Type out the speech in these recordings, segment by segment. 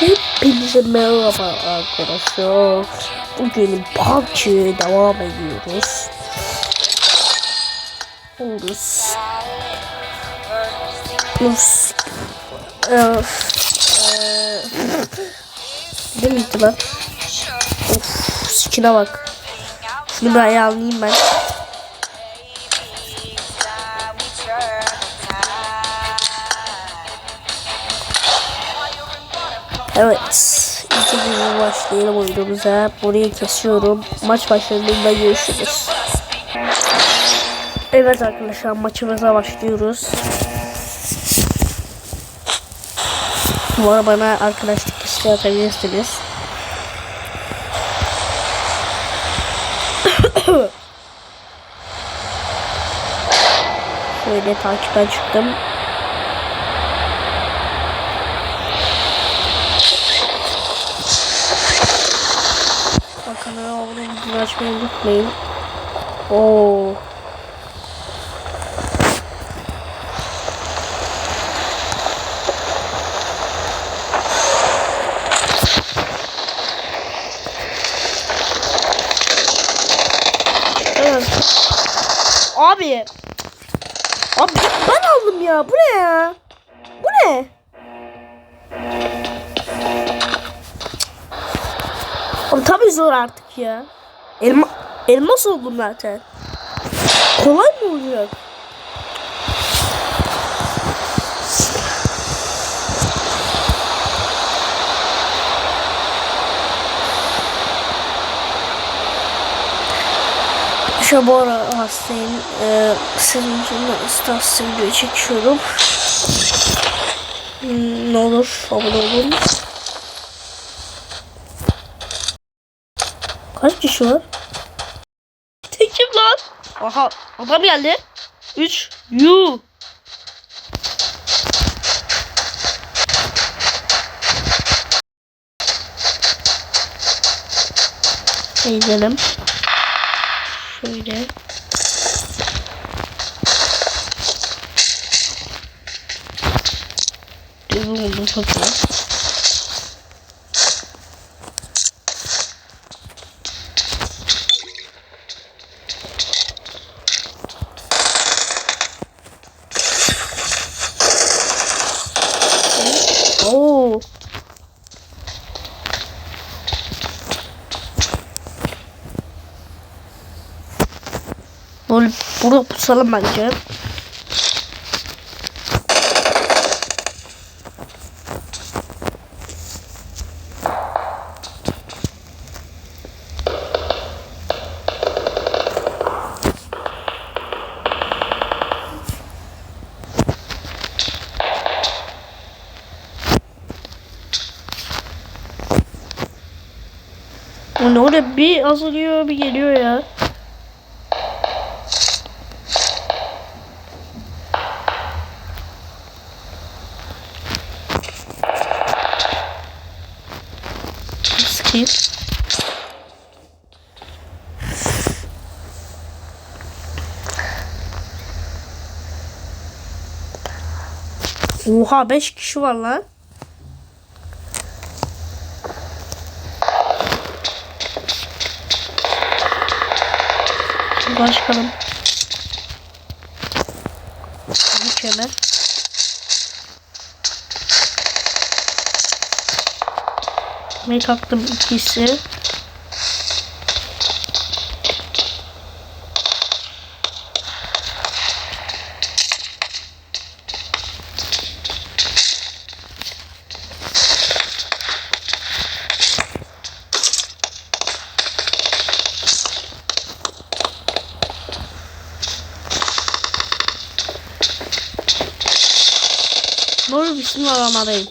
Hepinize merhaba arkadaşlar. Bugün PUBG'ye devam ediyoruz. Oluruz. Rus. Öf. Eee. Ne bitti lan? Of, sikine bak. Şunu bir ayarlayayım ben. Evet. İlk bir başlayalım oyunumuza. Burayı kesiyorum. Maç başladığında görüşürüz. Evet arkadaşlar maçımıza başlıyoruz. Bu arada bana arkadaşlık isteği atabilirsiniz. Şöyle takipten çıktım. Bakın abone videoyu açmayı unutmayın. Oo. Abi. Abi ben aldım ya. Bu ne ya? Bu ne? Abi tabii zor artık ya. Elma, elmas oldum zaten. Kolay mı olacak? Şu bu ara hastayım. Ee, hasta video çekiyorum. Hmm, ne olur abone olun. Var? Tekim lan. Aha adam geldi. 3 yu. Gidelim. Şöyle. Düzgün oldu çok iyi. Oo. Böyle burada pusalım bence. O ne oraya bir azalıyor bir geliyor ya. Sıkayım. Oha 5 kişi var lan. Buradan çıkalım. Büyük hemen. Make attım ikisi. Bismillah aramadayım.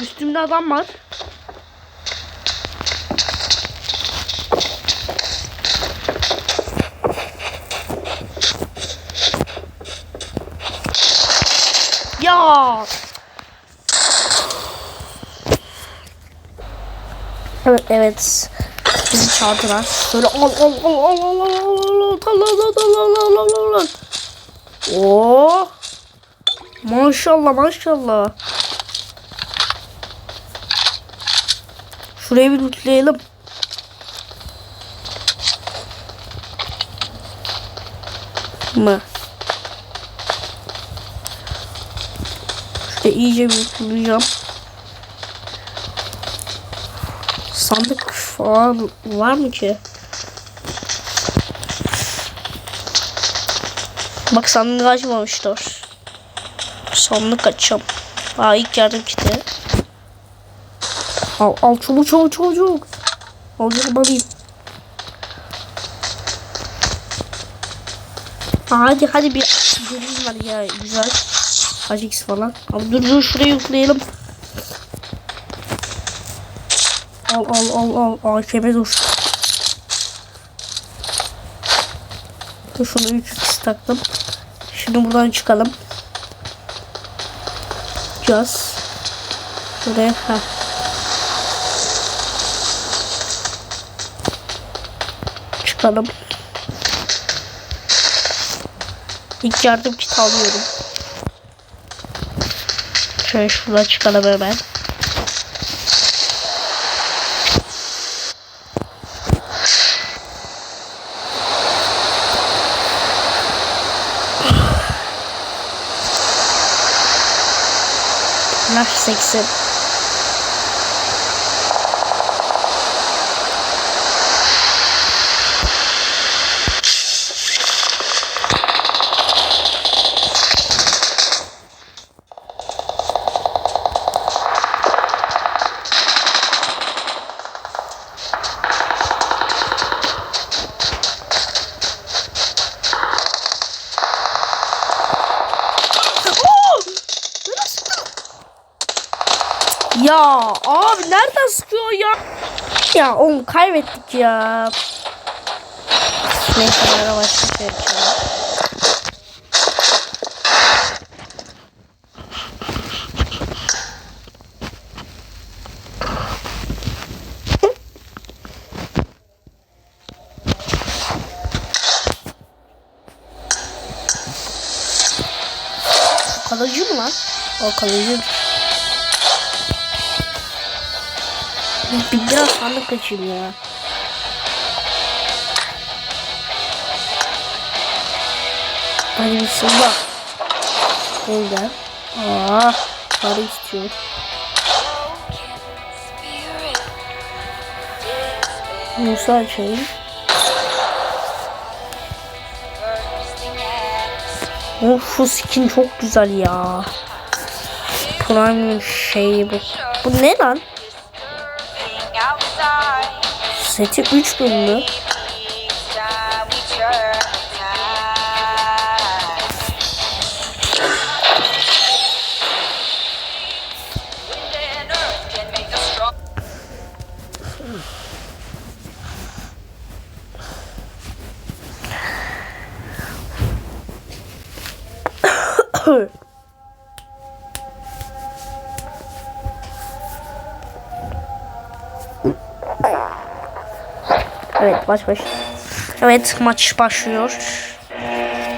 Üstümde adam var. Ya. Evet evet. Bizi çağırdılar. Böyle al al al al al al al al al al al al al al al. Maşallah maşallah. Şurayı bir lootlayalım. Mı? İşte iyice bir lootlayacağım. Sandık falan var mı ki? Bak sandığı açmamışlar. Sandık açacağım. Aa ilk yardım kiti. Al al çabuk çabuk çabuk çabuk. Al canım alayım. Hadi hadi bir görürüz var ya güzel. Hadi X falan. Abi dur dur şurayı yükleyelim. Al al al al AKM dur. Dur şunu 3 x taktım. Şimdi buradan çıkalım. Caz. Buraya ha. Çıkalım. İlk yardım kit alıyorum. Şöyle şuradan çıkalım hemen. Makes it. Ya abi nereden sıkıyor ya? Ya oğlum kaybettik ya. Neyse ben başka şey yapacağım. Kalıcı mı lan? O kalıcı. Bir biraz sandık kaçayım ya. Hadi bir sıvı. Neyden? Aa, para istiyor. Musa açayım. Of şu skin çok güzel ya. Prime şey bu. Bu ne lan? Seti 3 bölümlü. Evet baş baş. Evet maç başlıyor.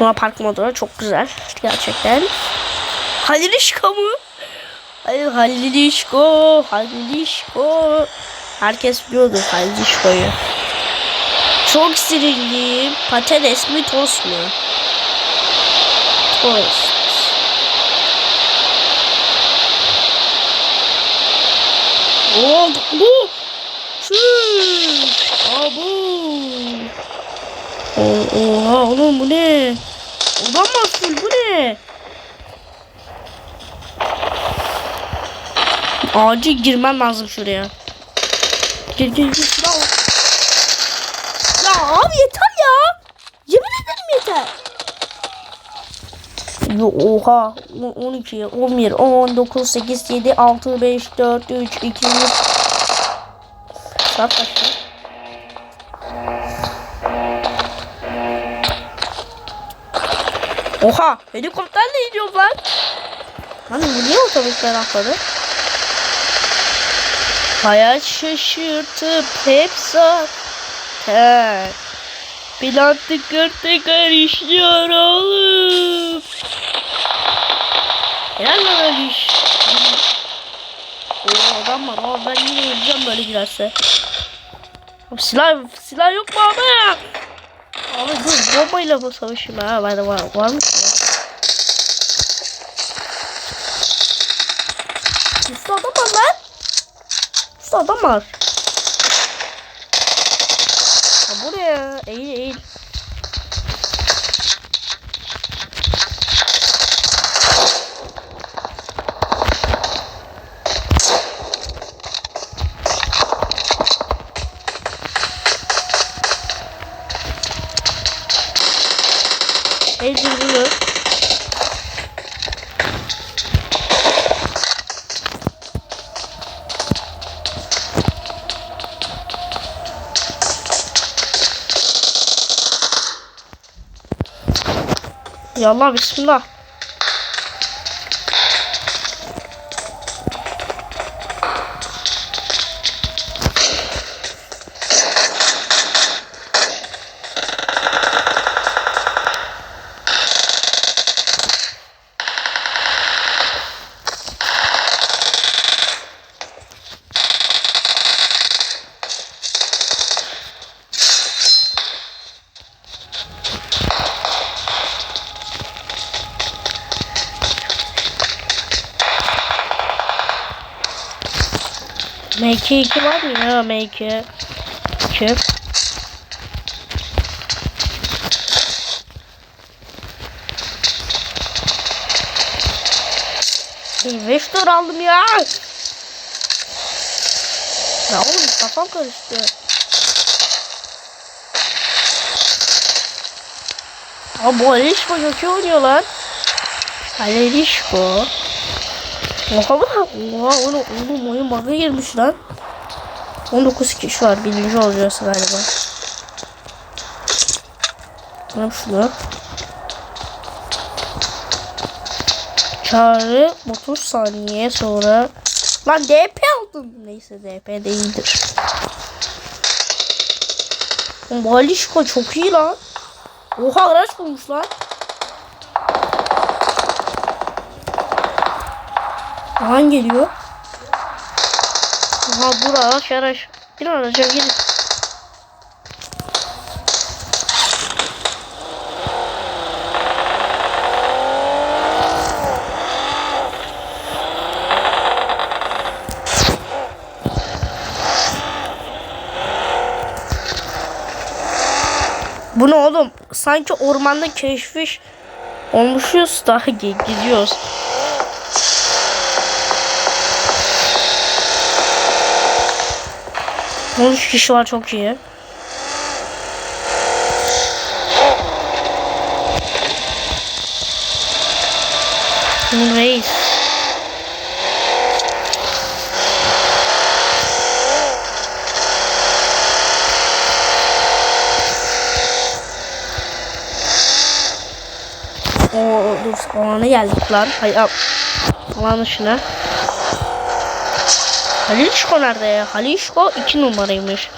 Luna Park modu çok güzel gerçekten. Halil İşko mu? Hayır Halil İşko, Halil İşko. Herkes biliyordur Halil İşko'yu. Çok sinirliyim. Patates mi tost mu? Tost. Oh, bu. Abu. Oha oğlum bu ne? Odan mahsul bu ne? Acil girmem lazım şuraya. Gir gir gir şuraya. Ya abi yeter ya. Yemin ederim yeter. Yo, oha 12 11 10 9 8 7 6 5 4 3 2 1 Saat kaçta? Oha helikopterle iniyoruz lan. Hani bu niye otobüsler atladı? Hayat şaşırtıp hep zaten. Plan tıkır tıkır işliyor oğlum. Helal lan Ali iş. adam var. Ama ben yine öleceğim böyle girerse. Silah, silah yok mu abi? Abi dur bombayla mı savaşayım ha? Ben de var, var mı? Üstü adam var lan. Üstü adam var. Ha buraya eğil. Eğil Yallah bismillah. MK2 var ya MK? 2. Investor aldım ya. Ya oğlum kafam karıştı. Aa bu Alişko çok iyi oynuyor lan. Alişko. Oha bak. Oha oğlum, oğlum oyun bug'a girmiş lan. 19 kişi var. Birinci olacağız galiba. Ne şunu? Çağrı 30 saniye sonra Lan DP aldım. Neyse DP değildir. Alişko çok iyi lan. Oha araç bulmuş lan. Alan geliyor. Aha dur araç araç. Bir araca gir. Bu ne oğlum? Sanki ormanda keşfiş olmuşuz da gidiyoruz. On üç kişi var çok iyi. Reis. Oo dur alana geldik lan. Hay al. Alan dışına. Halişko nerede ya? Halişko 2 numaraymış.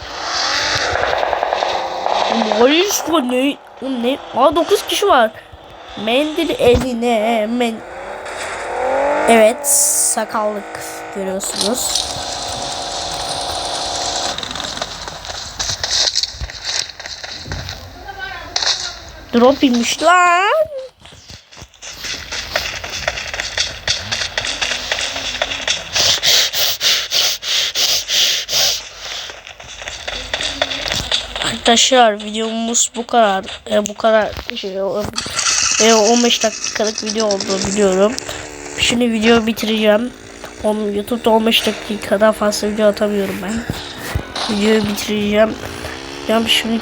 Halişko ne? Ne? Aa 9 kişi var. Mendil eline men Evet sakallık görüyorsunuz. Drop inmiş lan. Arkadaşlar videomuz bu kadar. E, bu kadar şey, e, 15 dakikalık video oldu biliyorum. Şimdi video bitireceğim. YouTube'da 15 dakikadan fazla video atamıyorum ben. Videoyu bitireceğim. Yani şimdi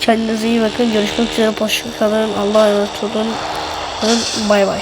kendinize iyi bakın. Görüşmek üzere. Hoşçakalın. Allah'a emanet olun. Bay bay.